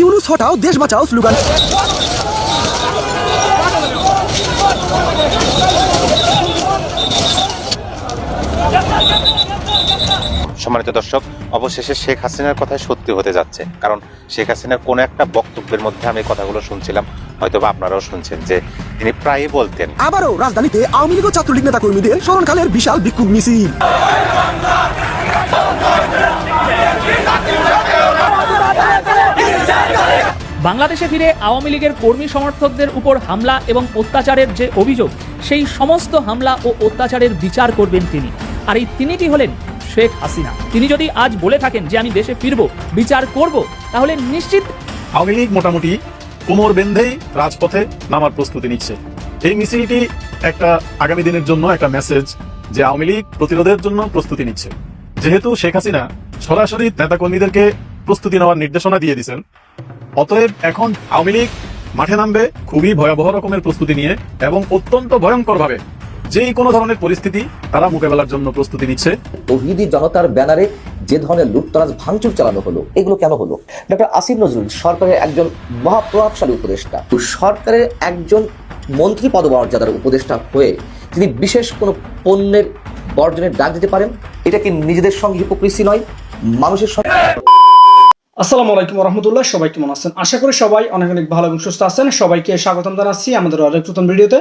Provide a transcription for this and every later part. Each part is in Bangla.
ইউনুস হটাও দেশ বাঁচাও স্লোগান। সম্মানিত দর্শক অবশেষে শেখ হাসিনার কথাই সত্যি হতে যাচ্ছে। কারণ শেখ হাসিনার কোনো একটা বক্তব্যের মধ্যে আমি কথাগুলো শুনছিলাম হয়তো বা আপনারাও শুনছেন যে তিনি প্রায়ই বলতেন আবারও রাজধানীতে আওয়ামী লীগ ও ছাত্রলীগ নেতা কর্মীদের স্মরণকালের বিশাল বিক্ষোভ মিছিল। বাংলাদেশে ফিরে আওয়ামী লীগের কর্মী সমর্থকদের উপর হামলা এবং অত্যাচারের যে অভিযোগ সেই সমস্ত হামলা ও অত্যাচারের বিচার করবেন তিনি। আর এই তিনিটি হলেন শেখ হাসিনা। তিনি যদি আজ বলে থাকেন যে আমি দেশে ফিরব, বিচার করব, তাহলে নিশ্চিত আওয়ামী লীগ মোটামুটি কোমর বেঁধেই রাজপথে নামার প্রস্তুতি নিচ্ছে। এই মিছিলটি একটা আগামী দিনের জন্য একটা মেসেজ যে আওয়ামী লীগ প্রতিরোধের জন্য প্রস্তুতি নিচ্ছে। যেহেতু শেখ হাসিনা সরাসরি নেতাকর্মীদেরকে প্রস্তুতি নেওয়ার নির্দেশনা দিয়ে দিয়েছেন, অতএব এখন আওয়ামী লীগ মাঠে নামবে খুবই ভয়াবহ রকমের প্রস্তুতি নিয়ে এবং অত্যন্ত ভয়ঙ্কর যেই কোনো ধরনের পরিস্থিতি তারা মোকাবেলার জন্য প্রস্তুতি নিচ্ছে। তৌহিদি জনতার ব্যানারে যে ধরনের লুটতরাজ ভাঙচুর চালানো হলো এগুলো কেন হলো? ডক্টর আসিফ নজরুল সরকারের একজন মহাপ্রভাবশালী উপদেষ্টা তো সরকারের একজন মন্ত্রী পদমর্যাদার উপদেষ্টা হয়ে তিনি বিশেষ কোনো পণ্যের বর্জনের ডাক দিতে পারেন? এটা কি নিজেদের সঙ্গে হিপোক্রিসি নয়? মানুষের সঙ্গে আসসালামু আলাইকুম রহমতুল্লাহ সবাই কেমন আছেন? আশা করি সবাই অনেক অনেক ভালো এবং সুস্থ আছেন। সবাইকে স্বাগতম জানাচ্ছি আমাদের আরেক নতুন ভিডিওতে।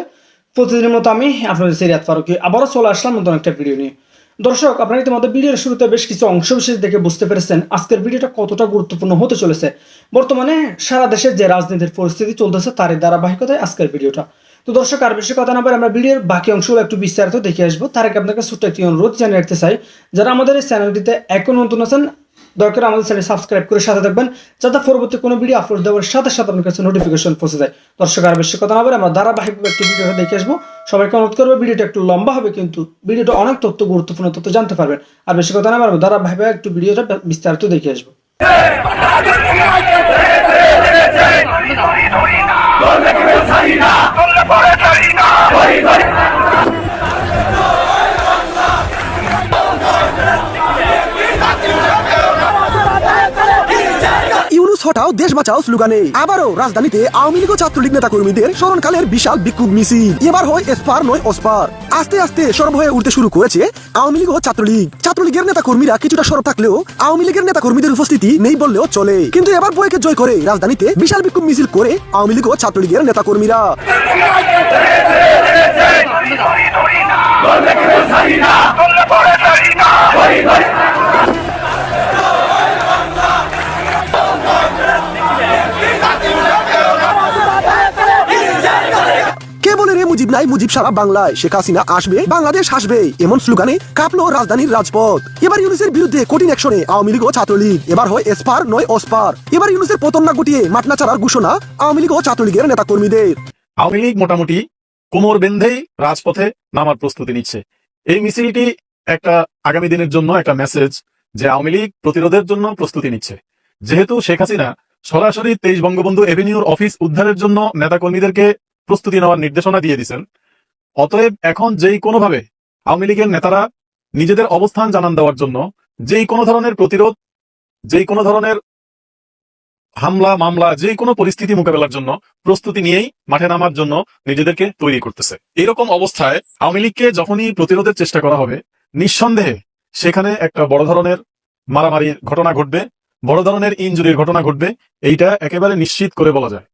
প্রতিদিনের মতো আমি আপনাদের সিরিয়াত ফারুকি আবারও চলে আসলাম নতুন একটা ভিডিও নিয়ে। দর্শক, আপনারা ইতিমধ্যে ভিডিওর শুরুতে বেশ কিছু অংশ বিশেষ দেখে বুঝতে পেরেছেন আজকের ভিডিওটা কতটা গুরুত্বপূর্ণ হতে চলেছে। বর্তমানে সারা দেশের যে রাজনীতির পরিস্থিতি চলতেছে, তারই ধারাবাহিকতায় আজকের ভিডিওটা তো দর্শক, আর বেশি কথা না বলে আমরা ভিডিওর বাকি অংশগুলো একটু বিস্তারিত দেখে আসব। তার আগে আপনাকে ছোট্ট একটি অনুরোধ জানিয়ে রাখতে চাই, যারা আমাদের এই চ্যানেলটিতে এখন নতুন আছেন দরকার আমাদের চ্যানেল সাবস্ক্রাইব করে সাথে থাকবেন, যাতে পরবর্তী কোনো ভিডিও আপলোড দেওয়ার সাথে সাথে আপনার কাছে নোটিফিকেশন পৌঁছে যায়। দর্শক, আর বেশি কথা না বলে আমরা ধারাবাহিকভাবে একটি ভিডিওটা দেখে আসব। সবাইকে অনুরোধ করব, ভিডিওটা একটু লম্বা হবে, কিন্তু ভিডিওটা অনেক তথ্য, গুরুত্বপূর্ণ তথ্য জানতে পারবেন। আর বেশি কথা না বলব ধারাবাহিকভাবে একটু ভিডিওটা বিস্তারিত দেখে আসব। হটাও দেশ বাঁচাও স্লোগানে আবারও রাজধানীতে আওয়ামী লীগ ছাত্রলীগ নেতা কর্মীদের স্মরণকালের বিশাল বিক্ষোভ মিছিল। এবার হয় এসপার নয় অসপার। আস্তে আস্তে সরব হয়ে উঠতে শুরু করেছে আওয়ামী লীগ ও ছাত্রলীগ। ছাত্রলীগের নেতা কর্মীরা কিছুটা সরব থাকলেও আওয়ামী লীগের নেতা কর্মীদের উপস্থিতি নেই বললেও চলে। কিন্তু এবার বইকে জয় করে রাজধানীতে বিশাল বিক্ষোভ মিছিল করে আওয়ামী লীগ ও ছাত্রলীগের নেতা কর্মীরা কে বলে রে মুজিব সারা বাংলায়। শেখ হাসিনা আসবে, বাংলাদেশ আসবে এমন স্লোগানে কাঁপলো রাজধানীর রাজপথ। এবার ইউনুসের বিরুদ্ধে কঠিন অ্যাকশনে আওয়ামী লীগ ও ছাত্রলীগ। এবার হয় এসপার, নয় অসপার। এবার ইউনুসের পতন না গুটিয়ে মাঠনা ছাড়ার ঘোষণা আওয়ামী লীগ ও ছাত্রলীগের নেতা কর্মীদের আওয়ামী লীগ মোটামুটি কোমর বেঁধেই রাজপথে নামার প্রস্তুতি নিচ্ছে। এই মিছিলটি একটা আগামী দিনের জন্য একটা মেসেজ যে আওয়ামী লীগ প্রতিরোধের জন্য প্রস্তুতি নিচ্ছে। যেহেতু শেখ হাসিনা সরাসরি তেইশ বঙ্গবন্ধু এভিনিউর অফিস উদ্ধারের জন্য নেতাকর্মীদেরকে প্রস্তুতি নেওয়ার নির্দেশনা দিয়ে দিয়েছেন অতএব এখন যেই কোনোভাবে আওয়ামী লীগের নেতারা নিজেদের অবস্থান জানান দেওয়ার জন্য, যেই কোনো ধরনের প্রতিরোধ, যেই কোনো ধরনের হামলা, মামলা যে কোনো পরিস্থিতি মোকাবেলার জন্য প্রস্তুতি নিয়েই মাঠে নামার জন্য নিজেদেরকে তৈরি করতেছে। এরকম অবস্থায় আওয়ামী লীগকে যখনই প্রতিরোধের চেষ্টা করা হবে, নিঃসন্দেহে সেখানে একটা বড় ধরনের মারামারির ঘটনা ঘটবে, বড় ধরনের ইনজুরির ঘটনা ঘটবে, এইটা একেবারে নিশ্চিত করে বলা যায়।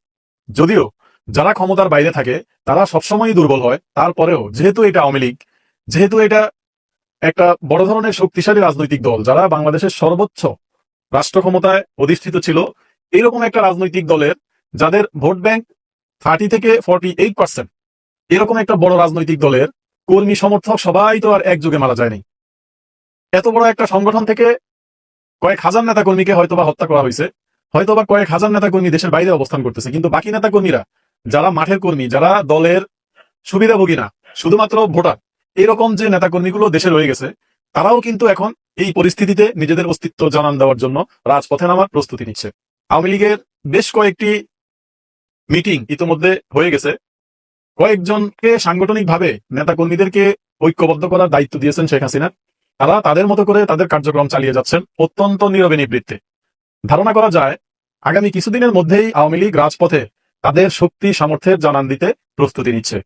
যদিও যারা ক্ষমতার বাইরে থাকে, তারা সবসময়ই দুর্বল হয়। তারপরেও, যেহেতু এটা আওয়ামী লীগ, যেহেতু এটা একটা বড় ধরনের শক্তিশালী রাজনৈতিক দল, যারা বাংলাদেশের সর্বোচ্চ রাষ্ট্র ক্ষমতায় অধিষ্ঠিত ছিল, এরকম একটা রাজনৈতিক দলের যাদের ভোট ব্যাংক থার্টি থেকে ফর্টি এইট পার্সেন্ট, এরকম একটা বড় রাজনৈতিক দলের কর্মী সমর্থক সবাই তো আর একযোগে মারা যায়নি। এত বড় একটা সংগঠন থেকে কয়েক হাজার নেতা কর্মীকে হয়তোবা হত্যা করা হয়েছে, হয়তোবা কয়েক হাজার নেতা কর্মী দেশের বাইরে অবস্থান করতেছে, কিন্তু বাকি নেতা কর্মীরা যারা মাঠের কর্মী, যারা দলের সুবিধাভোগী না, শুধুমাত্র ভোটার, এরকম যে নেতা কর্মীগুলো দেশে রয়ে গেছে, তারাও কিন্তু এখন এই পরিস্থিতিতে নিজেদের অস্তিত্ব জানান দেওয়ার জন্য রাজপথে নামার প্রস্তুতি নিচ্ছে। আওয়ামী লীগের বেশ কয়েকটি মিটিং ইতোমধ্যে হয়ে গেছে। কয়েকজনকে সাংগঠনিকভাবে নেতা কর্মীদেরকে ঐক্যবদ্ধ করার দায়িত্ব দিয়েছেন শেখ হাসিনা। তারা তাদের মতো করে তাদের কার্যক্রম চালিয়ে যাচ্ছেন অত্যন্ত নীরবে নিবৃত্তে। ধারণা করা যায়, আগামী কিছুদিনের মধ্যেই আওয়ামী লীগ রাজপথে তাদের শক্তি সামর্থ্যের জানান দিতে প্রস্তুতি নিচ্ছে।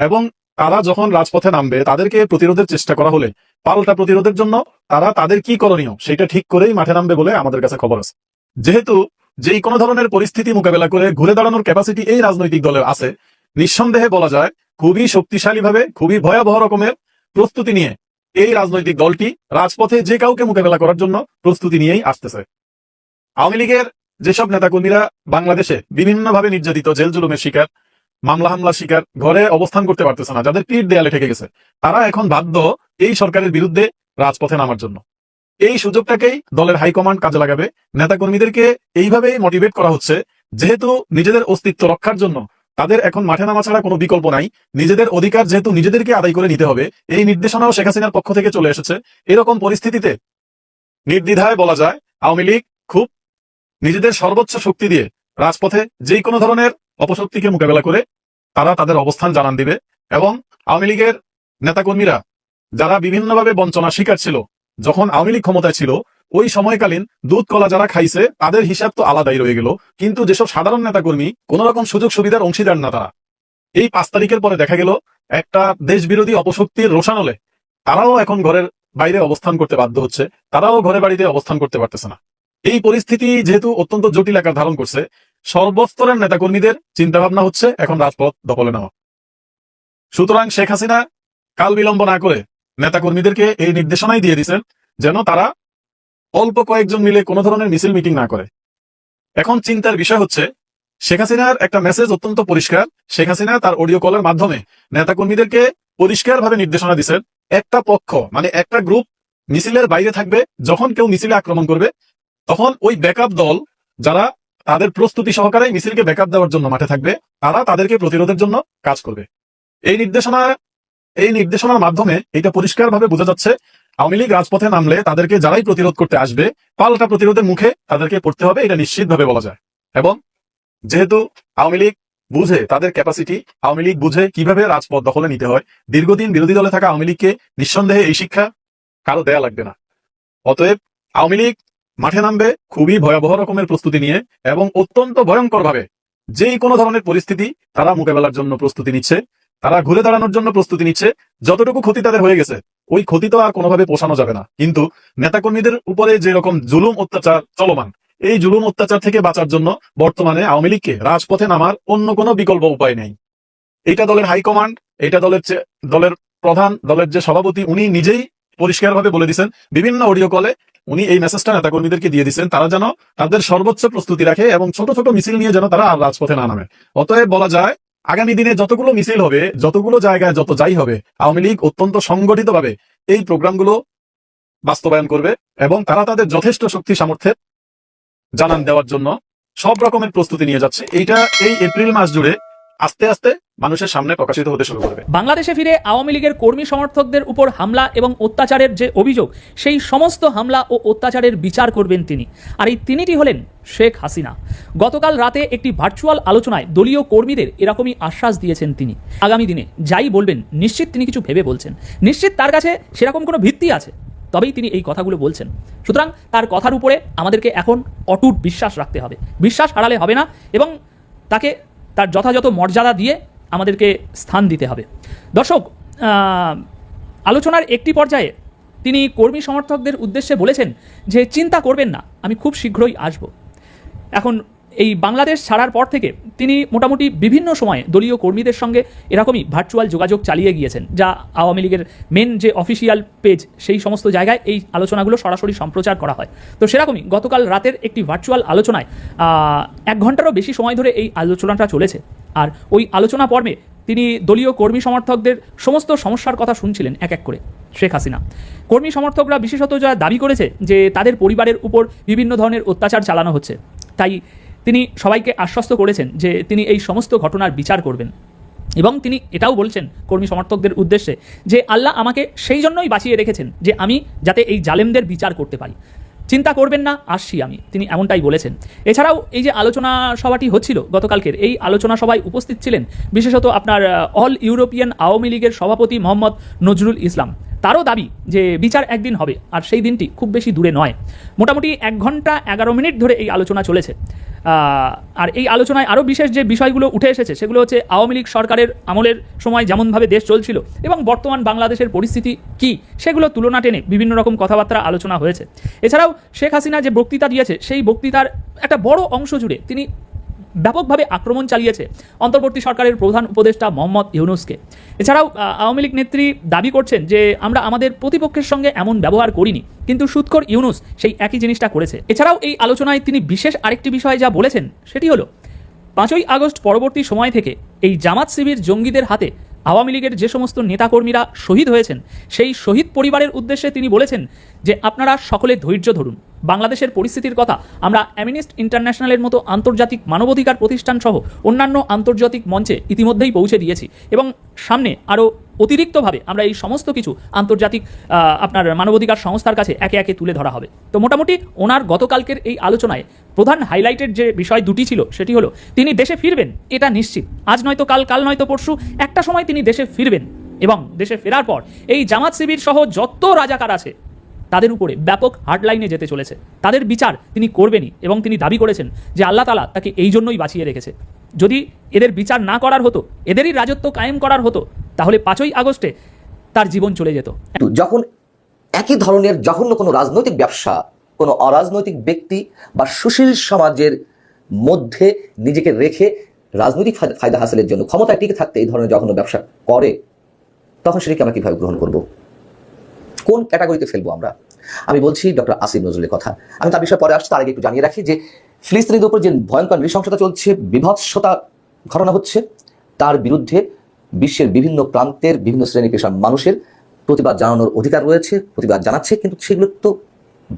এবং তারা যখন রাজপথে নামবে, তাদেরকে প্রতিরোধের চেষ্টা করা হলে পাল্টা প্রতিরোধের জন্য তারা তাদের কি করণীয় সেটা ঠিক করেই মাঠে নামবে বলে আমাদের কাছে খবর আছে। যেহেতু যেই কোনো ধরনের পরিস্থিতি মোকাবেলা করে ঘুরে দাঁড়ানোর ক্যাপাসিটি এই রাজনৈতিক দলের আছে, নিঃসন্দেহে বলা যায় খুবই শক্তিশালীভাবে, খুবই ভয়াবহ রকমের প্রস্তুতি নিয়ে এই রাজনৈতিক দলটি রাজপথে যে কাউকে মোকাবেলা করার জন্য প্রস্তুতি নিয়েই আসতেছে। আওয়ামী লীগের যেসব নেতাকর্মীরা বাংলাদেশে বিভিন্নভাবে নির্যাতিত, জেল জুলুমের শিকার, মামলা হামলা শিকার, ঘরে অবস্থান করতে পারতেছে না, যাদের পিঠ দেয়ালে ঠেকে গেছে, তারা এখন বাধ্য এই সরকারের বিরুদ্ধে রাজপথে নামার জন্য। এই সুযোগটাকেই দলের হাইকমান্ড কাজে লাগাবে। নেতাকর্মীদেরকে এইভাবেই মোটিভেট করা হচ্ছে, যেহেতু নিজেদের অস্তিত্ব রক্ষার জন্য তাদের এখন মাঠে নামা ছাড়া কোনো বিকল্প নাই। নিজেদের অধিকার যেহেতু নিজেদেরকে আদায় করে নিতে হবে, এই নির্দেশনাও শেখ হাসিনার পক্ষ থেকে চলে এসেছে। এরকম পরিস্থিতিতে নির্দ্বিধায় বলা যায়, আওয়ামী লীগ খুব নিজেদের সর্বোচ্চ শক্তি দিয়ে রাজপথে যে কোনো ধরনের অপশক্তিকে মোকাবেলা করে তারা তাদের অবস্থান জানান দিবে এবং আওয়ামী লীগের নেতাকর্মীরা যারা বিভিন্নভাবে বঞ্চনা শিকার ছিল, যখন আওয়ামী লীগ ক্ষমতায় ছিল, ওই সময়কালীন দুধ কলা যারা খাইছে, তাদের হিসাব তো আলাদাই রয়ে গেল। কিন্তু যেসব সাধারণ নেতাকর্মী কোন রকম সুযোগ সুবিধার অংশীদার না তারা। এই পাঁচ তারিখের পরে দেখা গেল, একটা দেশ বিরোধী অপশক্তির রোশানলে তারাও এখন ঘরের বাইরে অবস্থান করতে বাধ্য হচ্ছে, তারাও ঘরে বাড়িতে অবস্থান করতে পারতেছে না। এই পরিস্থিতি যেহেতু অত্যন্ত জটিল আকার ধারণ করছে, সর্বস্তরের নেতাকর্মীদের চিন্তা ভাবনা হচ্ছে এখন রাজপথ দখলে নেওয়া। সুতরাং শেখ হাসিনা কাল বিলম্ব না করে নেতাকর্মীদেরকে এই নির্দেশনাই দিয়ে দিয়েছেন যেন তারা অল্প কয়েকজন মিলে কোনো ধরনের মিছিল মিটিং না করে। এখন চিন্তার বিষয় হচ্ছে, শেখ হাসিনার একটা মেসেজ অত্যন্ত পরিষ্কার। শেখ হাসিনা তার অডিও কলের মাধ্যমে নেতাকর্মীদেরকে পরিষ্কারভাবে নির্দেশনা দিচ্ছেন একটা পক্ষ মানে একটা গ্রুপ মিছিলের বাইরে থাকবে, যখন কেউ মিছিলে আক্রমণ করবে তখন ওই ব্যাকআপ দল যারা তাদের প্রস্তুতি সহকারে মিছিলকে ব্যাকআপ দেওয়ার জন্য মাঠে থাকবে, তারা তাদেরকে প্রতিরোধের জন্য কাজ করবে। এই নির্দেশনা, এই নির্দেশনার মাধ্যমে এটা পরিষ্কারভাবে বোঝা যাচ্ছে, আওয়ামী লীগ রাজপথে নামলে তাদেরকে যারাই প্রতিরোধ করতে আসবে, পাল্টা প্রতিরোধের মুখে তাদেরকে পড়তে হবে, এটা নিশ্চিতভাবে বলা যায়। এবং যেহেতু আওয়ামী লীগ বুঝে তাদের ক্যাপাসিটি আওয়ামী লীগ বুঝে কীভাবে রাজপথ দখলে নিতে হয়, দীর্ঘদিন বিরোধী দলে থাকা আওয়ামী লীগকে নিঃসন্দেহে এই শিক্ষা কারও দেয়া লাগবে না। অতএব আওয়ামী লীগ মাঠে নামবে খুবই ভয়াবহ রকমের প্রস্তুতি নিয়ে এবং অত্যন্ত ভয়ঙ্কর ভাবে যেই কোনো ধরনের পরিস্থিতি তারা মোকাবেলার জন্য প্রস্তুতি নিচ্ছে, তারা ঘুরে দাঁড়ানোর জন্য প্রস্তুতি নিচ্ছে, যতটুকু ক্ষতি তাদের হয়ে গেছে, ওই ক্ষতি তো আর কোনোভাবে পোষানো যাবে না। কিন্তু নেতাকর্মীদের উপরে যে রকম জুলুম অত্যাচার চলমান, এই জুলুম অত্যাচার থেকে বাঁচার জন্য বর্তমানে আওয়ামী লীগকে রাজপথে নামার অন্য কোনো বিকল্প উপায় নেই। এটা দলের হাইকমান্ড এটা দলের দলের প্রধান, দলের যে সভাপতি, উনি নিজেই পরিষ্কারভাবে বলে দিচ্ছেন বিভিন্ন অডিও কলে উনি এই মেসেজটা নেতাকর্মীদেরকে দিয়ে দিচ্ছেন তারা যেন তাদের সর্বোচ্চ প্রস্তুতি রাখে এবং ছোট ছোট মিছিল নিয়ে যেন তারা রাজপথে না নামে। অতএব বলা যায়, আগামী দিনে যতগুলো মিছিল হবে, যতগুলো জায়গায় যত যাই হবে, আওয়ামী লীগ অত্যন্ত সংগঠিতভাবে এই প্রোগ্রামগুলো বাস্তবায়ন করবে এবং তারা তাদের যথেষ্ট শক্তি সামর্থ্যের জানান দেওয়ার জন্য সব রকমের প্রস্তুতি নিয়ে যাচ্ছে। এইটা এই এপ্রিল মাস জুড়ে আস্তে আস্তে মানুষের সামনে প্রকাশিত হতে শুরু করবে। বাংলাদেশে ফিরে আওয়ামী লীগের কর্মী সমর্থকদের উপর হামলা এবং অত্যাচারের যে অভিযোগ, সেই সমস্ত হামলা ও অত্যাচারের বিচার করবেন তিনি। আর এই তিনিটি হলেন শেখ হাসিনা। গতকাল রাতে একটি ভার্চুয়াল আলোচনায় দলীয় কর্মীদের এরকমই আশ্বাস দিয়েছেন তিনি। আগামী দিনে যাই বলবেন, নিশ্চিত তিনি কিছু ভেবে বলছেন। নিশ্চিত তার কাছে সেরকম কোনো ভিত্তি আছে। তবেই তিনি এই কথাগুলো বলছেন। সুতরাং তার কথার উপরে আমাদেরকে এখন অটুট বিশ্বাস রাখতে হবে। বিশ্বাস হারালে হবে না এবং তাকে তার যথাযথ মর্যাদা দিয়ে আমাদেরকে স্থান দিতে হবে। দর্শক আলোচনার একটি পর্যায়ে তিনি কর্মী সমর্থকদের উদ্দেশ্যে বলেছেন যে, চিন্তা করবেন না, আমি খুব শীঘ্রই আসব। এখন এই বাংলাদেশ ছাড়ার পর থেকে তিনি মোটামুটি বিভিন্ন সময়ে দলীয় কর্মীদের সঙ্গে এরকমই ভার্চুয়াল যোগাযোগ চালিয়ে গিয়েছেন, যা আওয়ামী লীগের মেন যে অফিসিয়াল পেজ সেই সমস্ত জায়গায় এই আলোচনাগুলো সরাসরি সম্প্রচার করা হয়। তো সেরকমই গতকাল রাতের একটি ভার্চুয়াল আলোচনায় এক ঘন্টারও বেশি সময় ধরে এই আলোচনাটা চলেছে। আর ওই আলোচনা পর্বে তিনি দলীয় কর্মী সমর্থকদের সমস্ত সমস্যার কথা শুনছিলেন এক এক করে শেখ হাসিনা। কর্মী সমর্থকরা বিশেষত যারা দাবি করেছে যে তাদের পরিবারের উপর বিভিন্ন ধরনের অত্যাচার চালানো হচ্ছে। তাই তিনি সবাইকে আশ্বস্ত করেছেন যে তিনি এই সমস্ত ঘটনার বিচার করবেন। এবং তিনি এটাও বলছেন কর্মী সমর্থকদের উদ্দেশ্যে যে আল্লাহ আমাকে সেই জন্যই বাঁচিয়ে রেখেছেন যে আমি যাতে এই জালেমদের বিচার করতে পারি। চিন্তা করবেন না, আসছি আমি, তিনি এমনটাই বলেছেন। এছাড়াও এই যে আলোচনা সভাটি হচ্ছিল গতকালকের, এই আলোচনা সভায় উপস্থিত ছিলেন বিশেষত আপনার অল ইউরোপিয়ান আওয়ামী লীগের সভাপতি মোহাম্মদ নজরুল ইসলাম। তারও দাবি যে বিচার একদিন হবে, আর সেই দিনটি খুব বেশি দূরে নয়। মোটামুটি এক ঘণ্টা এগারো মিনিট ধরে এই আলোচনা চলেছে। আর এই আলোচনায় আরও বিশেষ যে বিষয়গুলো উঠে এসেছে, সেগুলো হচ্ছে আওয়ামী লীগ সরকারের আমলের সময় যেমনভাবে দেশ চলছিল এবং বর্তমান বাংলাদেশের পরিস্থিতি কি, সেগুলো তুলনা টেনে বিভিন্ন রকম কথাবার্তা আলোচনা হয়েছে। এছাড়াও শেখ হাসিনা যে বক্তৃতা দিয়েছে, সেই বক্তৃতার একটা বড় অংশ জুড়ে তিনি ব্যাপকভাবে আক্রমণ চালিয়েছে অন্তর্বর্তী সরকারের প্রধান উপদেষ্টা মোহাম্মদ ইউনুসকে। এছাড়াও আওয়ামী লীগ নেত্রী দাবি করছেন যে আমরা আমাদের প্রতিপক্ষের সঙ্গে এমন ব্যবহার করিনি, কিন্তু সুৎকর ইউনুস সেই একই জিনিসটা করেছে। এছাড়াও এই আলোচনায় তিনি বিশেষ আরেকটি বিষয় যা বলেছেন সেটি হলো, পাঁচই আগস্ট পরবর্তী সময় থেকে এই জামাত শিবির জঙ্গিদের হাতে আওয়ামী লীগের যে সমস্ত নেতাকর্মীরা শহীদ হয়েছেন, সেই শহীদ পরিবারের উদ্দেশ্যে তিনি বলেছেন যে আপনারা সকলে ধৈর্য ধরুন। বাংলাদেশের পরিস্থিতির কথা, আমরা অ্যামিনিস্ট ইন্টারন্যাশনালের মতো আন্তর্জাতিক মানবাধিকার প্রতিষ্ঠান সহ অন্যান্য আন্তর্জাতিক মঞ্চে ইতিমধ্যেই পৌঁছে দিয়েছি এবং সামনে আরও অতিরিক্তভাবে আমরা এই সমস্ত কিছু আন্তর্জাতিক আপনার মানবাধিকার সংস্থার কাছে একে একে তুলে ধরা হবে। তো মোটামুটি ওনার গতকালকের এই আলোচনায় প্রধান হাইলাইটের যে বিষয় দুটি ছিল, সেটি হলো, তিনি দেশে ফিরবেন, এটা নিশ্চিত। আজ নয়তো কাল কাল নয়তো পরশু, একটা সময় তিনি দেশে ফিরবেন এবং দেশে ফেরার পর এই জামাত শিবির সহ যত রাজাকার আছে তাদের উপরে ব্যাপক হার্ডলাইনে যেতে চলেছে। তাদের বিচার তিনি করবেনই এবং তিনি দাবি করেছেন যে আল্লাহ তালা তাকে এই জন্যই বাঁচিয়ে রেখেছে। যদি এদের বিচার না করার হতো, এদেরই রাজত্ব কায়েম করার হতো, তাহলে পাঁচই আগস্টে তার জীবন চলে যেত। যখন একই ধরনের জঘন্য কোনো রাজনৈতিক ব্যবসা, কোনো অরাজনৈতিক ব্যক্তি বা সুশীল সমাজের মধ্যে নিজেকে রেখে রাজনৈতিক ফায়দা- হাসিলের জন্য ক্ষমতায় টিকে থাকতে এই ধরনের জঘন্য ব্যবসা করে, তখন সেটাকে আমরা কীভাবে গ্রহণ করব? কোন ক্যাটাগরিতে ফেলব আমরা? আমি বলছি ডক্টর আসিফ নজরুলের কথা। আমি তার বিষয়ে পরে আসছি, তার আগে একটু জানিয়ে রাখি যে ফিলিস্তিনিদের উপর যে ভয়ঙ্কর নৃশংসতা চলছে, বিভৎসতা ঘটনা হচ্ছে, তার বিরুদ্ধে বিশ্বের বিভিন্ন প্রান্তের বিভিন্ন শ্রেণি পেশার মানুষের প্রতিবাদ জানানোর অধিকার রয়েছে, প্রতিবাদ জানাচ্ছে, কিন্তু সেগুলো তো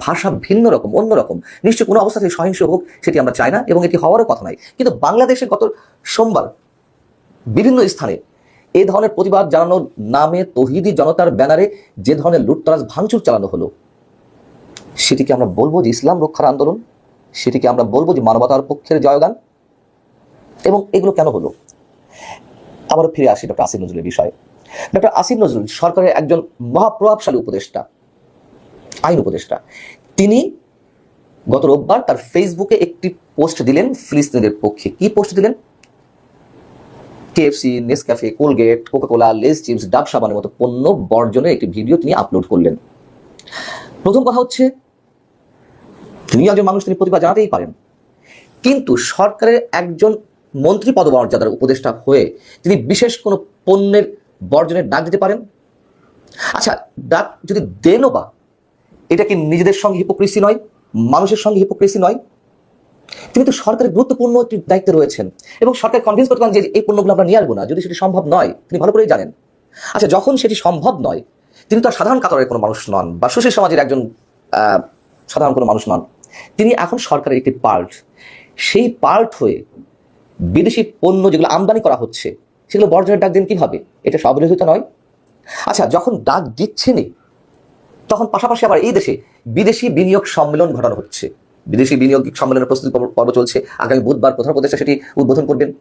ভাষা ভিন্ন রকম, অন্য রকম। নিশ্চয় কোনো অবস্থাতে সহিংস হোক, সেটি আমরা চাই না, এবং এটি হওয়ারও কথা নয় কিন্তু বাংলাদেশে গত সোমবার বিভিন্ন স্থানে এই ধরনের প্রতিবাদ জানানোর নামে তহিদি জনতার ব্যানারে যে ধরনের লুটতরাজ ভাঙচুর চালানো হলো, সেটিকে আমরা বলব যে ইসলাম রক্ষার আন্দোলন, সেটিকে আমরা বলব যে মানবতার পক্ষের জয়গান, এবং এগুলো কেন হলো? আবারও ফিরে আসি ডক্টর আসিফ নজরুলের বিষয়ে। ডক্টর আসিফ নজরুল সরকারের একজন মহাপ্রভাবশালী উপদেষ্টা, আইন উপদেষ্টা। তিনি গত রোববার তার ফেসবুকে একটি পোস্ট দিলেন ফিলিস্তিনিদের পক্ষে। কি পোস্ট দিলেন? KFC Nescafe Colgate Coca Cola Lays chips Dove সাবানের মতো পণ্য বর্জনের একটি ভিডিও তিনি আপলোড করলেন। প্রথম কথা হচ্ছে, তিনি একজন মানুষ, তিনি প্রতিবাদ জানাতেই পারেন। কিন্তু সরকারের একজন মন্ত্রী পদমর্যাদার উপদেষ্টা হয়ে তিনি বিশেষ কোনো পণ্যের বর্জনের ডাক দিতে পারেন? আচ্ছা ডাক যদি দেনও বা, এটা কি নিজেদের সঙ্গে হিপোক্রেসি নয়? মানুষের সঙ্গে হিপোক্রেসি নয়? তিনি তো সরকারের গুরুত্বপূর্ণ একটি দায়িত্বে রয়েছেন এবং সরকার কনভিন্স করতে পারেন যে এই পণ্যগুলো আমরা নিয়ে আসব না। যদি সেটি সম্ভব নয়, তিনি ভালো করেই জানেন। আচ্ছা যখন সেটি সম্ভব নয়, তিনি তো সাধারণ কাতারের কোনো মানুষ নন বা সুশীল সমাজের একজন সাধারণ কোনো মানুষ নন। তিনি এখন সরকারের একটি পার্ট। সেই পার্ট হয়ে বিদেশি পণ্য যেগুলো আমদানি করা হচ্ছে, সেগুলো বর্জনের ডাক দিন কীভাবে? এটা স্ববিরোধিত নয়। আচ্ছা যখন ডাক দিচ্ছেনই, তখন পাশাপাশি আবার এই দেশে বিদেশি বিনিয়োগ সম্মেলন ঘটানো হচ্ছে। বিদেশি বিনিয়োগ সম্মেলনের প্রস্তুতি পর্ব- চলছে। আগামী বুধবার প্রধান উপদেষ্টা সেটি উদ্বোধন করবেন।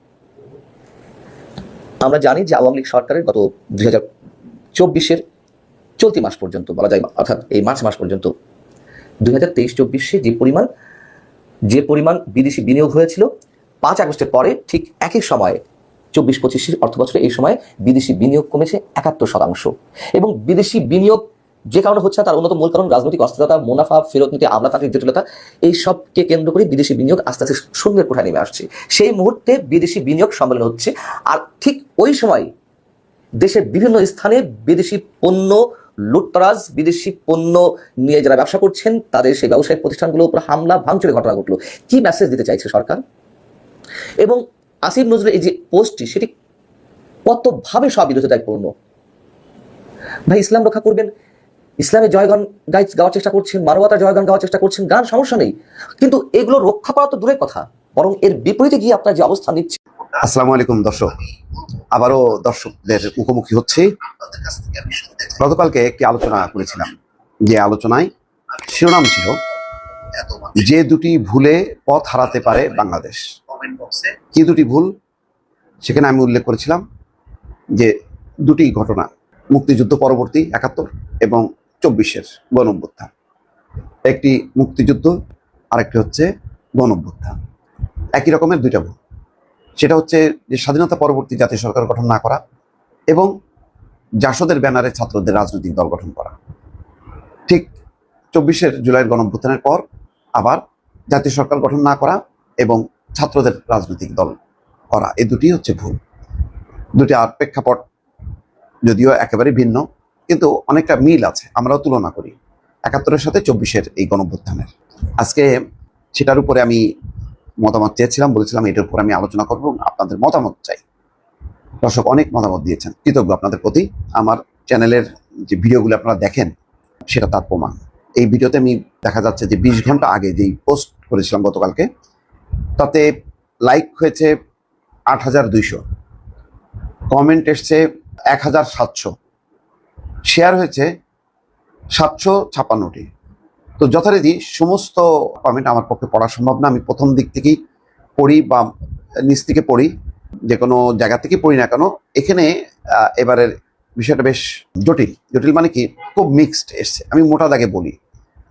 আমরা জানি যে আওয়ামী লীগ সরকারের গত দুই হাজার চব্বিশের চলতি মাস পর্যন্ত বলা যায়, অর্থাৎ এই মার্চ মাস পর্যন্ত, দুই হাজার তেইশ চব্বিশে যে পরিমাণ যে পরিমাণ বিদেশি বিনিয়োগ হয়েছিল, পাঁচ আগস্টের পরে ঠিক একই সময়ে, চব্বিশ পঁচিশের অর্থ বছরে এই সময় বিদেশি বিনিয়োগ কমেছে একাত্তর শতাংশ। এবং বিদেশি বিনিয়োগ যে কারণে হচ্ছে তার অন্যতম মূল কারণ রাজনৈতিক অস্থিরতা, মুনাফা, ফেরত নিতে আমলাতান্ত্রিক জটিলতা, এই সবকে কেন্দ্র করে বিদেশি বিনিয়োগ আস্তে আস্তে শূন্যের কোঠায় নেমে আসছে। সেই মুহূর্তে বিদেশি বিনিয়োগ সম্মেলন হচ্ছে, আর ঠিক ওই সময় দেশের বিভিন্ন স্থানে বিদেশি পণ্য লুটতরাজ, বিদেশি পণ্য নিয়ে যারা ব্যবসা করছেন, তাদের সেই ব্যবসায়িক প্রতিষ্ঠানগুলোর উপর হামলা, ভাঙচুরের ঘটনা ঘটলো। কি মেসেজ দিতে চাইছে সরকার? এবং আসিফ নজরুলের এই যে পোস্টটি, সেটি কতভাবে স্ববিরোধিতাপূর্ণ ভাই, ইসলাম রক্ষা করবেন? ইসলামের জয়গান গাই গাওয়ার চেষ্টা করছেন মানবতার জয়গান গাওয়ার চেষ্টা করছেন, গান সমস্যা নেই। কিন্তু এগুলো রক্ষা করা তো দূরের কথা, বরং এর বিপরীতে গিয়ে আপনার যে অবস্থান নিচ্ছে আসসালামু আলাইকুম দর্শক, আবারও দর্শকদের মুখোমুখি হচ্ছে। গতকালকে একটি আলোচনা করেছিলাম। যে আলোচনায় শিরোনাম ছিল, যে দুটি ভুলে পথ হারাতে পারে বাংলাদেশ। কি দুটি ভুল? সেখানে আমি উল্লেখ করেছিলাম যে দুটি ঘটনা, মুক্তিযুদ্ধ পরবর্তী একাত্তর এবং চব্বিশের গণ অভ্যুত্থান একটি মুক্তিযুদ্ধ, আরেকটি হচ্ছে গণ অভ্যুত্থান একই রকমের দুইটা ভুল। সেটা হচ্ছে যে স্বাধীনতা পরবর্তী জাতীয় সরকার গঠন না করা এবং জাসদের ব্যানারে ছাত্রদের রাজনৈতিক দল গঠন করা। ঠিক চব্বিশের জুলাইয়ের গণঅভ্যুত্থানের পর আবার জাতীয় সরকার গঠন না করা এবং ছাত্রদের রাজনৈতিক দল করা এই দুটি হচ্ছে ভুল। দুটি আর প্রেক্ষাপট, যদিও একেবারে ভিন্ন। কিন্তু অনেকটা মিল আছে, আমরাও তুলনা করি। একাত্তরের সাথে চব্বিশের এই গণঅভ্যুত্থানের আজকে সেটার উপরে আমি মতামত চেয়েছিলাম, বলেছিলাম এটার উপর আমি আলোচনা করব আপনাদের মতামত চাই। দর্শক অনেক মতামত দিয়েছেন, কৃতজ্ঞ আপনাদের প্রতি। আমার চ্যানেলের যে ভিডিওগুলো আপনারা দেখেন, সেটা তার প্রমাণ। এই ভিডিওতে আমি দেখা যাচ্ছে যে বিশ ঘণ্টা আগে যেই পোস্ট করেছিলাম গতকালকে, তাতে লাইক হয়েছে আট হাজার দুইশো, কমেন্ট এসছে এক হাজার সাতশো। শেয়ার হয়েছে সাতশো ছাপান্নটি তো যথারীতি সমস্ত কমেন্ট আমার পক্ষে পড়া সম্ভব না। আমি প্রথম দিক থেকেই পড়ি বা নিচ থেকে পড়ি, যে কোনো জায়গা থেকে পড়ি না কেন। এখানে এবারের বিষয়টা বেশ জটিল। জটিল মানে কি? খুব মিক্সড এসছে। আমি মোটা দাগে বলি।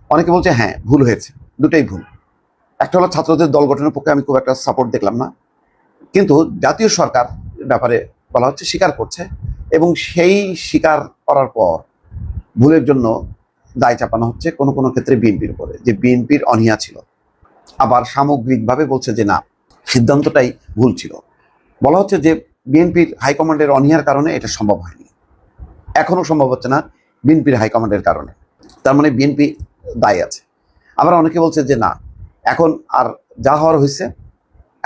অনেকে বলছে হ্যাঁ ভুল হয়েছে। দুটাই ভুল। একটা হলো ছাত্রদের দল গঠনের পক্ষে আমি খুব একটা সাপোর্ট দেখলাম না। কিন্তু জাতীয় সরকার ব্যাপারে বলা হচ্ছে, স্বীকার করছে। এবং সেই স্বীকার করার পর ভুলের জন্য দায় চাপানো হচ্ছে কোনো কোনো ক্ষেত্রে বিএনপির উপরে, যে বিএনপির অনীহা ছিল। আবার সামগ্রিকভাবে বলছে যে না, সিদ্ধান্তটাই ভুল ছিল। বলা হচ্ছে যে বিএনপির হাইকমান্ডের অনীহার কারণে এটা সম্ভব হয়নি। এখনও সম্ভব হচ্ছে না বিএনপির হাইকমান্ডের কারণে। তার মানে বিএনপি দায়ী আছে। আবার অনেকে বলছে যে না, এখন আর যা হওয়ার হয়েছে,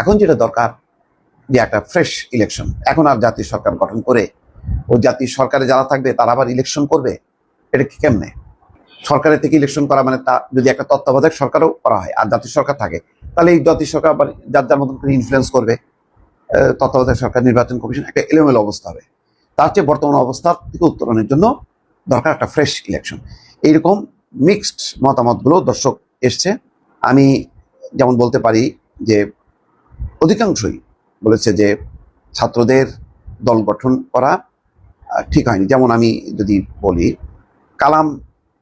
এখন যেটা দরকার, যে একটা ফ্রেশ ইলেকশন এখন আর জাতীয় সরকার গঠন করে ও জাতীয় সরকারে যারা থাকবে, তারা আবার ইলেকশন করবে? এটা কি কেমনে? সরকারের থেকে ইলেকশন করা মানে তা যদি একটা তত্ত্বাবধায়ক সরকারও করা হয়, আর জাতীয় সরকার থাকে, তাহলে এই জাতীয় সরকার আবার যার যার মতন করে ইনফ্লুয়েন্স করবে তত্ত্বাবধায়ক সরকার, নির্বাচন কমিশন, একটা এলোমেলো অবস্থা হবে। তার চেয়ে বর্তমান অবস্থা থেকে উত্তরণের জন্য দরকার একটা ফ্রেশ ইলেকশন এইরকম মিক্সড মতামতগুলো দর্শক এসছে। আমি যেমন বলতে পারি যে, অধিকাংশই বলেছে যে, ছাত্রদের দল গঠন করা ঠিক হয়নি। যেমন আমি যদি বলি, কালাম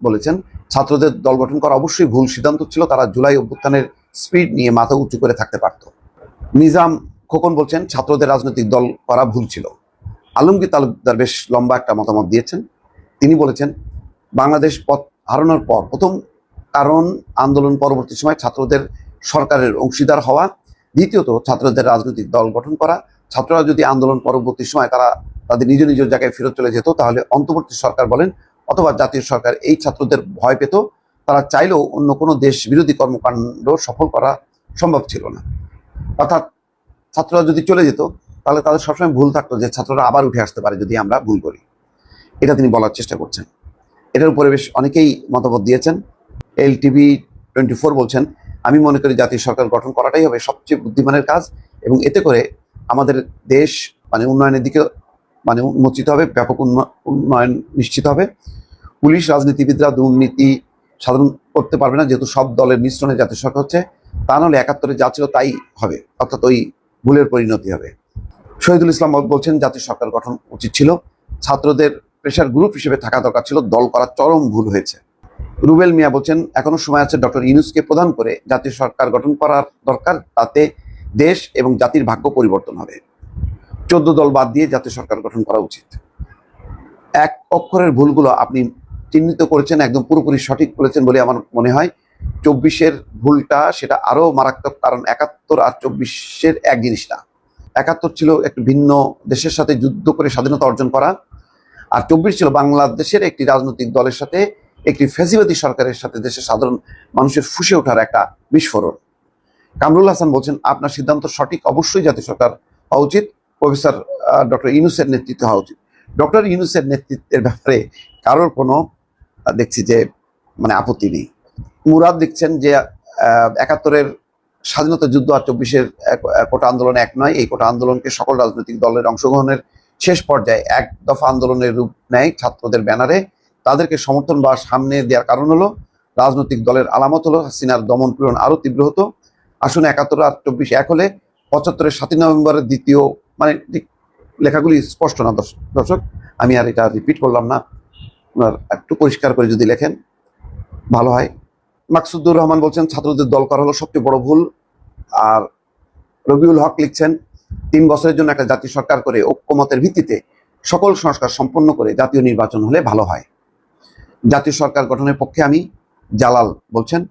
বলেছেন, ছাত্রদের দল গঠন করা অবশ্যই ভুল সিদ্ধান্ত ছিল, তারা জুলাই অভ্যুত্থানের স্পিড নিয়ে মাথা উঁচু করে থাকতে পারত। নিজাম খোকন বলছেন, ছাত্রদের রাজনৈতিক দল করা ভুল ছিল। আলমগীর তালুকদার বেশ লম্বা একটা মতামত দিয়েছেন। তিনি বলেছেন, বাংলাদেশ পথ হারানোর পর প্রথম কারণ আন্দোলন পরবর্তী সময় ছাত্রদের সরকারের অংশীদার হওয়া, দ্বিতীয়ত ছাত্রদের রাজনৈতিক দল গঠন করা ছাত্ররা যদি আন্দোলন পরবর্তী সময় তারা তাদের নিজ নিজ জায়গায় ফেরত চলে যেত, তাহলে অন্তর্বর্তী সরকার বলেন অথবা জাতীয় সরকার এই ছাত্রদের ভয় পেত, তারা চাইলেও অন্য কোনো দেশ বিরোধী কর্মকাণ্ড সফল করা সম্ভব ছিল না। অর্থাৎ ছাত্ররা যদি চলে যেত, তাহলে তাদের সবসময় ভুল থাকতো যে ছাত্ররা আবার উঠে আসতে পারে যদি আমরা ভুল করি। এটা তিনি বলার চেষ্টা করছেন। এটার উপরে বেশ অনেকেই মতামত দিয়েছেন। এল টিভি টোয়েন্টি ফোর বলছেন, আমি মনে করি জাতীয় সরকার গঠন করাটাই হবে সবচেয়ে বুদ্ধিমানের কাজ এবং এতে করে আমাদের দেশ মানে উন্নয়নের দিকে মানে উন্মোচিত হবে, ব্যাপক উন্ন- উন্নয়ন নিশ্চিত হবে। পুলিশ, রাজনীতিবিদরা দুর্নীতি সাধারণ করতে পারবে না, যেহেতু সব দলের মিশ্রণে জাতীয় সরকার হচ্ছে। তা নাহলে একাত্তরে যা ছিল তাই হবে, অর্থাৎ ওই ভুলের পরিণতি হবে। শহীদুল ইসলাম বলছেন, জাতীয় সরকার গঠন উচিত ছিল। ছাত্রদের প্রেশার গ্রুপ হিসেবে থাকা দরকার ছিল, দল করা চরম ভুল হয়েছে। রুবেল মিয়া বলছেন, এখনও সময় আছে ডক্টর ইউনুসকে প্রদান করে জাতীয় সরকার গঠন করার দরকার, তাতে দেশ এবং জাতির ভাগ্য পরিবর্তন হবে। চোদ্দ দল বাদ দিয়ে জাতীয় সরকার গঠন করা উচিত। এক অক্ষরের ভুলগুলো আপনি চিহ্নিত করেছেন, একদম পুরোপুরি সঠিক বলেছেন বলে আমার মনে হয়। চব্বিশের ভুলটা সেটা আরও মারাত্মক, কারণ একাত্তর আর চব্বিশের এক জিনিস না। একাত্তর ছিল একটি ভিন্ন দেশের সাথে যুদ্ধ করে স্বাধীনতা অর্জন করা, আর চব্বিশ ছিল বাংলাদেশের একটি রাজনৈতিক দলের সাথে একটি ফেসিবাদী সরকারের সাথে দেশের সাধারণ মানুষের ফুসে ওঠার একটা বিস্ফোরণ। কামরুল হাসান বলছেন, আপনার সিদ্ধান্ত সঠিক, অবশ্যই জাতীয় সরকার হওয়া উচিত। প্রফেসর ডক্টর ইউনুসের নেতৃত্ব হওয়া উচিত। ডক্টর ইউনুসের নেতৃত্বের ব্যাপারে কারোর কোনো দেখছি যে মানে আপত্তি নেই। মুরাদ দেখছেন যে একাত্তরের স্বাধীনতা যুদ্ধ আর চব্বিশের কোটা আন্দোলন এক নয়। এই কোটা আন্দোলনকে সকল রাজনৈতিক দলের অংশগ্রহণের শেষ পর্যায়ে এক দফা আন্দোলনের রূপ নেয় ছাত্রদের ব্যানারে। তাদেরকে সমর্থন বা সামনে দেওয়ার কারণ হলো, রাজনৈতিক দলের আলামত হলো হাসিনার দমন পীড়ন আরও তীব্র হতো। আসুন একাত্তর আর চব্বিশ এক হলে পঁচাত্তরের সাতই নভেম্বরের দ্বিতীয় মানে লেখাগুলি স্পষ্ট না, দর্শক দর্শক, আমি আর এটা রিপিট করলাম না। আপনার একটু পরিষ্কার করে যদি লেখেন, ভালো হয়। মাকসুদুর রহমান বলছেন, ছাত্রদের দল করা হলো সবচেয়ে বড় ভুল। আর রবিউল হক লিখছেন, তিন বছরের জন্য একটা জাতীয় সরকার করে ঐক্যমতের ভিত্তিতে সকল সংস্কার সম্পন্ন করে জাতীয় নির্বাচন হলে ভালো হয়। জাতীয় সরকার গঠনের পক্ষে আমি জালাল বলছেন,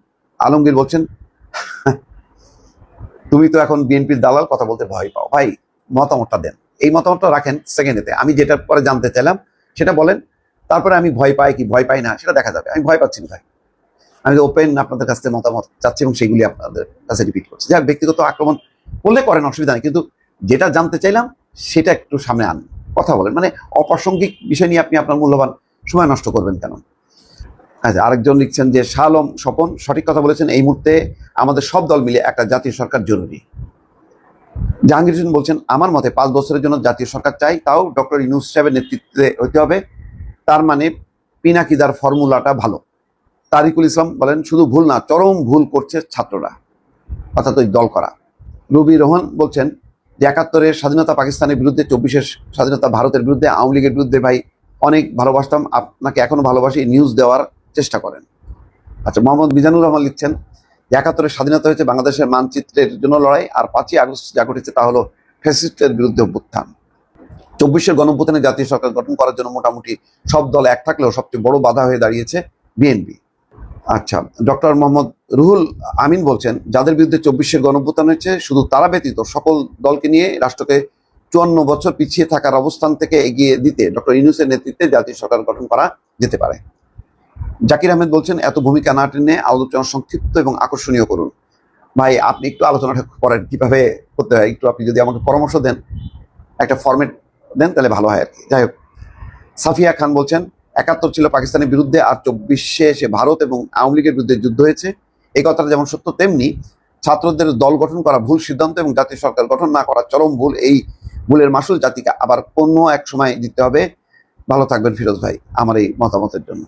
আলমগীর বলছেন তুমি তো এখন বিএনপির দালাল, কথা বলতে ভয় পাও। ভাই, মতামতটা দেন। এই মতামতটা রাখেন সেকেন্ডেতে আমি যেটা পরে জানতে চাইলাম, সেটা বলেন, তারপরে আমি ভয় পাই কি, ভয় পাই না, সেটা দেখা যাবে। আমি ভয় পাচ্ছি না ভাই। আমি ওপেন আপনাদের কাছ থেকে মতামত চাচ্ছি এবং সেগুলি আপনাদের কাছে রিপিট করছি। যাক, ব্যক্তিগত আক্রমণ করলে করেন, অসুবিধা নেই। কিন্তু যেটা জানতে চাইলাম, সেটা একটু সামনে আন কথা বলেন। মানে অপ্রাসঙ্গিক বিষয় নিয়ে আপনি আপনার মূল্যবান সময় নষ্ট করবেন কেন? আচ্ছা আরেকজন লিখছেন যে, শালম স্বপন সঠিক কথা বলেছেন, এই মুহূর্তে আমাদের সব দল মিলে একটা জাতীয় সরকার জরুরি। জাহাঙ্গীর হোসেন বলছেন, আমার মতে পাঁচ বছরের জন্য জাতীয় সরকার চাই, তাও ডক্টর ইউনুস সাহেবের নেতৃত্বে হতে হবে। তার মানে পিনাকিদার ফর্মুলাটা ভালো। তারিকুল ইসলাম বলেন, শুধু ভুল না, চরম ভুল করছে ছাত্ররা, অর্থাৎ ওই দল করা। রবি রোহন বলছেন, যে একাত্তরের স্বাধীনতা পাকিস্তানের বিরুদ্ধে, চব্বিশের স্বাধীনতা ভারতের বিরুদ্ধে, আওয়ামী লীগের বিরুদ্ধে ভাই, অনেক ভালোবাসতাম, আপনাকে এখনও ভালোবাসি নিউজ দেওয়ার চেষ্টা করেন। আচ্ছা মোহাম্মদ মিজানুর রহমান লিখছেন, একাত্তরের স্বাধীনতা হয়েছে বাংলাদেশের মানচিত্রের জন্য লড়াই, আর পাঁচই আগস্ট যা ঘটেছে তা হলো ফ্যাসিস্টের বিরুদ্ধে অভ্যুত্থান। চব্বিশের গণঅভ্যুত্থানে জাতীয় সরকার গঠন করার জন্য মোটামুটি সব দল এক থাকলেও সবচেয়ে বড় বাধা হয়ে দাঁড়িয়েছে বিএনপি। আচ্ছা ডক্টর মোহাম্মদ রুহুল আমিন বলছেন, যাদের বিরুদ্ধে চব্বিশের গণঅভ্যুত্থান হয়েছে, শুধু তারা ব্যতীত সকল দলকে নিয়ে রাষ্ট্রকে চুয়ান্ন বছর পিছিয়ে থাকার অবস্থান থেকে এগিয়ে দিতে ডক্টর ইউনুসের নেতৃত্বে জাতীয় সরকার গঠন করা যেতে পারে। জাকির আহমেদ বলছেন, এত ভূমিকা না টেনে আলোচনা সংক্ষিপ্ত এবং আকর্ষণীয় করুন। ভাই, আপনি একটু আলোচনাটা করেন, কীভাবে করতে হয়? একটু আপনি যদি আমাকে পরামর্শ দেন, একটা ফরম্যাট দেন, তাহলে ভালো হয় আর কি। যাই হোক, সাফিয়া খান বলছেন, একাত্তর ছিল পাকিস্তানের বিরুদ্ধে আর চব্বিশে এসে ভারত এবং আওয়ামী লীগের বিরুদ্ধে যুদ্ধ হয়েছে। এই কথাটা যেমন সত্য, তেমনি ছাত্রদের দল গঠন করা ভুল সিদ্ধান্ত এবং জাতীয় সরকার গঠন না করা চরম ভুল, এই ভুলের মাসুল জাতিকে আবার কোনো এক সময় দিতে হবে। ভালো থাকবেন ফিরোজ ভাই, আমার এই মতামতের জন্য।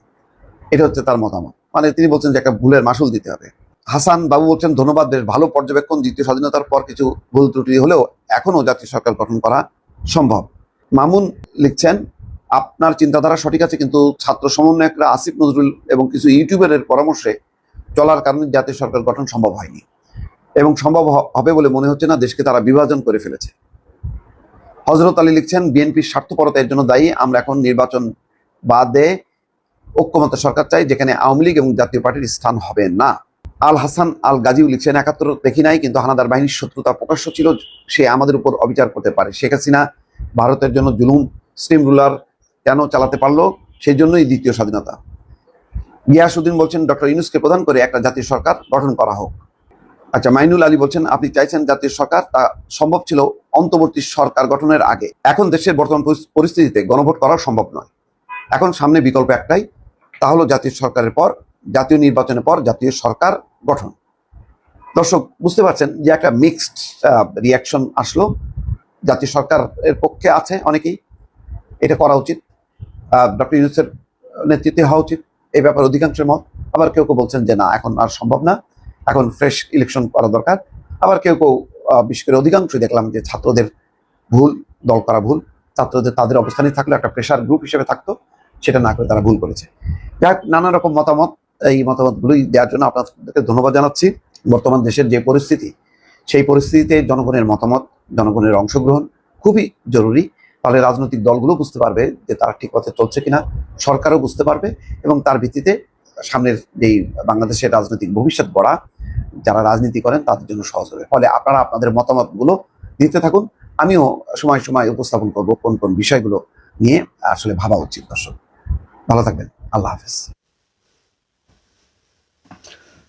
এটা হচ্ছে তার মতামত। মানে তিনি বলছেন যে একটা ভুলের মাসুল দিতে হবে। হাসান বাবু বলছেন, ধন্যবাদ, বেশ ভালো পর্যবেক্ষণ, দ্বিতীয় স্বাধীনতার পর কিছু ভুল ত্রুটি হলেও এখনও জাতীয় সরকার গঠন করা সম্ভব। মামুন লিখছেন, আপনার চিন্তাধারা সঠিক আছে, কিন্তু ছাত্র সমন্বয়করা আসিফ নজরুল এবং কিছু ইউটিউবারের পরামর্শে চলার কারণে জাতীয় সরকার গঠন সম্ভব হয়নি। এবং সম্ভব হবে বলে মনে হচ্ছে না, দেশকে তারা বিভাজন করে ফেলেছে। হজরত আলী লিখছেন, বিএনপির স্বার্থপরতা এর জন্য দায়ী, আমরা এখন নির্বাচন বাদে ঐক্যমত সরকার চাই, যেখানে আওয়ামী লীগ এবং জাতীয় পার্টির স্থান হবে না। আল হাসান আল গাজীও লিখছেন, একাত্তর দেখি নাই, কিন্তু হানাদার বাহিনীর শত্রুতা প্রকাশ্য ছিল, সে আমাদের উপর অবিচার করতে পারে। শেখ হাসিনা ভারতের জন্য জুলুম, স্টিম রুলার কেন চালাতে পারল? সেই জন্যই দ্বিতীয় স্বাধীনতা। গিয়াসুদ্দিন বলছেন, ডক্টর ইউনুসকে প্রদান করে একটা জাতীয় সরকার গঠন করা হোক। আচ্ছা মাইনুল আলী বলছেন, আপনি চাইছেন জাতীয় সরকার, তা সম্ভব ছিল অন্তর্বর্তী সরকার গঠনের আগে। এখন দেশের বর্তমান পরিস্থিতিতে গণভোট করা সম্ভব নয়। এখন সামনে বিকল্প একটাই তা হলো জাতীয় সরকারের পর, জাতীয় নির্বাচনের পর জাতীয় সরকার গঠন। দর্শক, বুঝতে পারছেন যে একটা মিক্সড রিয়াকশন আসলো। জাতীয় সরকারের পক্ষে আছে অনেকেই। এটা করা উচিত। ডক্টর ইউনুসের নেতৃত্বে হওয়া উচিত। এই ব্যাপারে অধিকাংশের মত। আবার কেউ কেউ বলছেন যে না, এখন আর সম্ভব না। এখন ফ্রেশ ইলেকশন করা দরকার। আবার কেউ কেউ বিশেষ করে অধিকাংশই দেখলাম যে ছাত্রদের ভুল, দল করা ভুল। ছাত্রদের, তাদের অবস্থানে থাকলে একটা প্রেশার গ্রুপ হিসেবে থাকতো। সেটা না করে তারা ভুল করেছে। যাই নানা রকম মতামত, এই মতামতগুলোই দেওয়ার জন্য আপনাদেরকে ধন্যবাদ জানাচ্ছি। বর্তমান দেশের যে পরিস্থিতি, সেই পরিস্থিতিতে জনগণের মতামত, জনগণের অংশগ্রহণ খুবই জরুরি। তাহলে রাজনৈতিক দলগুলো বুঝতে পারবে যে তারা ঠিক পথে চলছে কিনা, সরকারও বুঝতে পারবে এবং তার ভিত্তিতে সামনের যেই বাংলাদেশের রাজনৈতিক ভবিষ্যৎ গড়া, যারা রাজনীতি করেন তাদের জন্য সহজ হবে। ফলে আপনারা আপনাদের মতামতগুলো দিতে থাকুন। আমিও সময় সময় উপস্থাপন করব কোন কোন বিষয়গুলো নিয়ে। আসলে ভাবা উচিত, দর্শক। ভালো থাকবেন। আল্লাহ হাফেজ।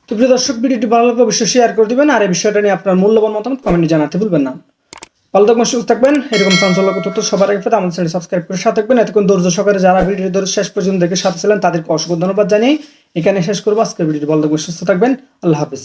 তো প্রিয় দর্শক, ভিডিওটি ভালো লাগলে অবশ্যই শেয়ার করে দিবেন আর এই বিষয়টা নিয়ে আপনার মূল্যবান মতামত কমেন্টে জানাতে ভুলবেন না। ভালো থাকবেন, সুস্থ থাকবেন। এরকম চাঞ্চল্যকর তথ্য সবার আগে আমাদের চ্যানেল সাবস্ক্রাইব করে সাথে থাকবেন। এতক্ষণ ধৈর্য সহকারে যারা ভিডিও ধরে শেষ পর্যন্ত দেখে সাথে ছিলেন, তাদেরকে অসংখ্য ধন্যবাদ জানিয়ে এখানে শেষ করব। আজকের ভিডিওটি ভালো থাকবেন, সুস্থ থাকবেন। আল্লাহ হাফিজ।